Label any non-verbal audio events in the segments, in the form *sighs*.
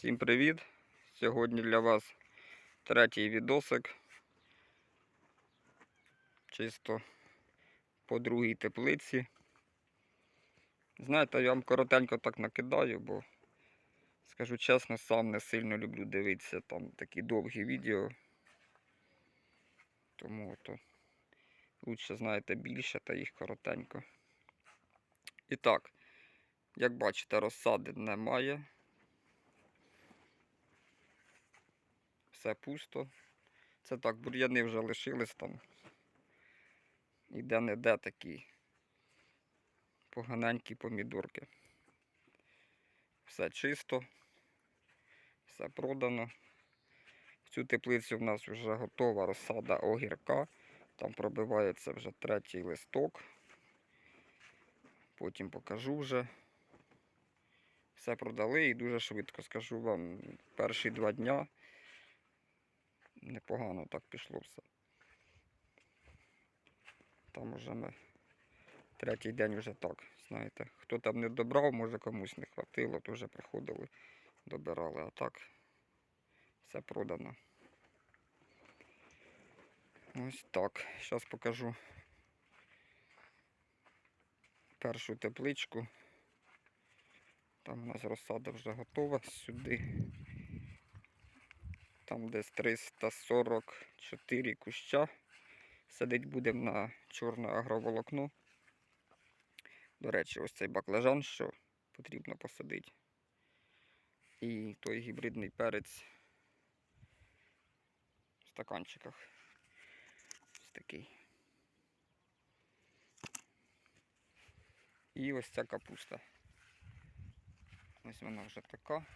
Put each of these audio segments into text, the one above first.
Всім привіт! Сьогодні для вас третій відосик. Чисто по другій теплиці. Знаєте, я вам коротенько так накидаю, бо скажу чесно, сам не сильно люблю дивитися там такі довгі відео. Тому то лучше знаєте більше та їх коротенько. І так, як бачите, розсади немає. Все пусто. Це так, бур'яни вже лишились там. І де-не-де такі поганенькі помідорки. Все чисто, все продано. В цю теплицю в нас вже готова розсада огірка. Там пробивається вже третій листок. Потім покажу вже. Все продали і дуже швидко скажу вам перші два дня непогано так пішло все. Там уже ми третій день вже так, знаєте, хто там не добрав, може комусь не хватило, то вже приходили, добирали, а так все продано. Ось так. Зараз покажу першу тепличку. Там у нас розсада вже готова сюди. Там десь 344 куща. Садить будемо на чорне агроволокно. До речі, ось цей баклажан, що потрібно посадити. І той гібридний перець в стаканчиках. Ось такий. І ось ця капуста. Ось вона вже така.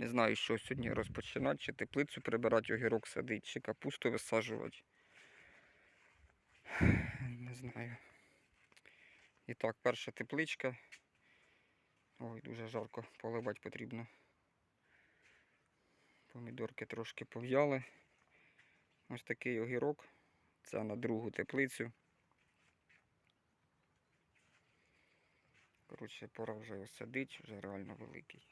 Не знаю, що сьогодні розпочинати, чи теплицю прибирати, огірок садити, чи капусту висаджувати. *sighs* Не знаю. І так, перша тепличка. Ой, дуже жарко, поливати потрібно. Помідорки трошки пов'яли. Ось такий огірок. Це на другу теплицю. Коротше, пора вже його садити, вже реально великий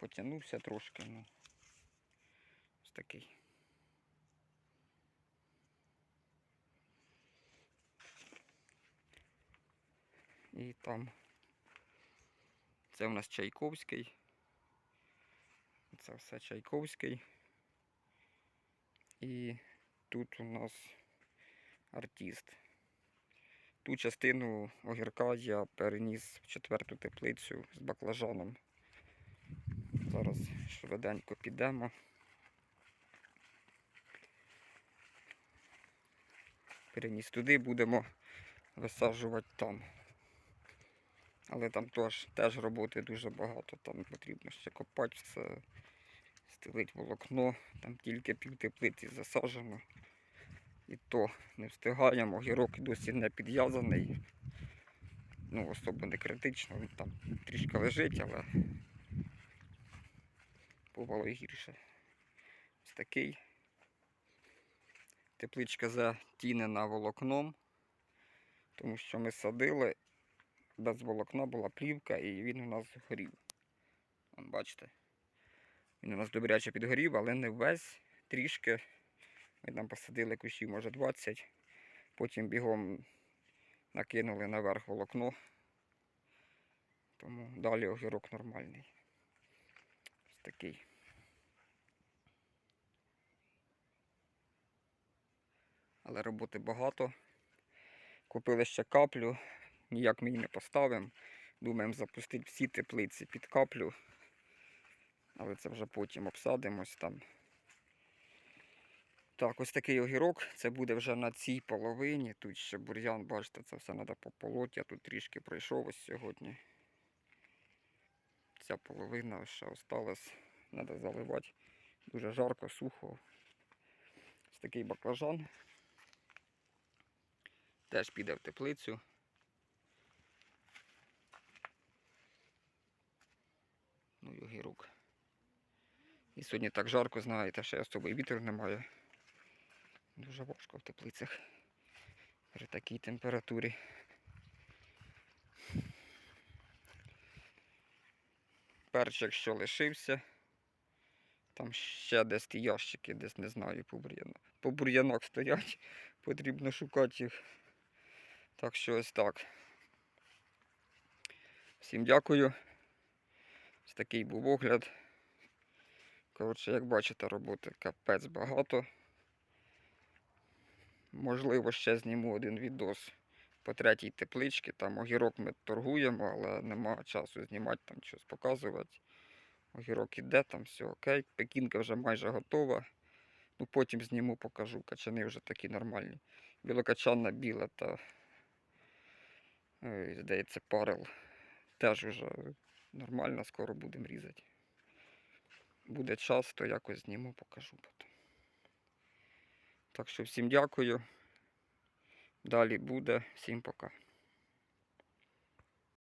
потягнувся трошки, ну ось такий. І там це у нас Чайковський. Це все Чайковський. І тут у нас артист. Ту частину огірка я переніс в четверту теплицю з баклажаном. Зараз швиденько підемо. Переніс туди, будемо висаджувати там. Але там теж, теж роботи дуже багато, там потрібно ще копати все, стелити волокно, там тільки пів теплиці засаджено. І то не встигаємо, огірок досі не підв'язаний. Ну, особо не критично, він там трішки лежить, але бувало і гірше. Ось такий. Тепличка затінена волокном, тому що ми садили, без волокна була плівка і він у нас згорів. Вон, бачите. Він у нас добряче підгорів, але не весь, трішки. Ми там посадили кущів, може 20. Потім бігом накинули наверх волокно. Тому далі огірок нормальний. Ось такий. Але роботи багато. Купили ще каплю, ніяк ми її не поставимо. Думаємо запустити всі теплиці під каплю. Але це вже потім обсадимось там. Так, ось такий огірок. Це буде вже на цій половині. Тут ще бур'ян, бачите, це все треба пополоть. Я тут трішки пройшов ось сьогодні. Ця половина ще осталась. Треба заливати. Дуже жарко, сухо. Ось такий баклажан. Теж піде в теплицю. Ну і огірок. І сьогодні так жарко, знаєте, ще особий вітер немає. Дуже важко в теплицях. при такій температурі. Перчик, що лишився. Там ще десь ті ящики, десь не знаю, по бур'янах стоять, потрібно шукати їх. Так що ось так. Всім дякую. Ось такий був огляд. Коротше, як бачите, роботи капець багато. Можливо, ще зніму один відос по третій тепличці. Там огірок ми торгуємо, але нема часу знімати там щось показувати. Огірок іде, там все окей. Пекінка вже майже готова. Ну, потім зніму, покажу. Качани вже такі нормальні. Білокачанна біла та, ой, здається, парел. Теж вже нормально, скоро будемо різати. Буде час, то якось зніму, покажу потім. Так що всім дякую. Далі буде. Всім пока.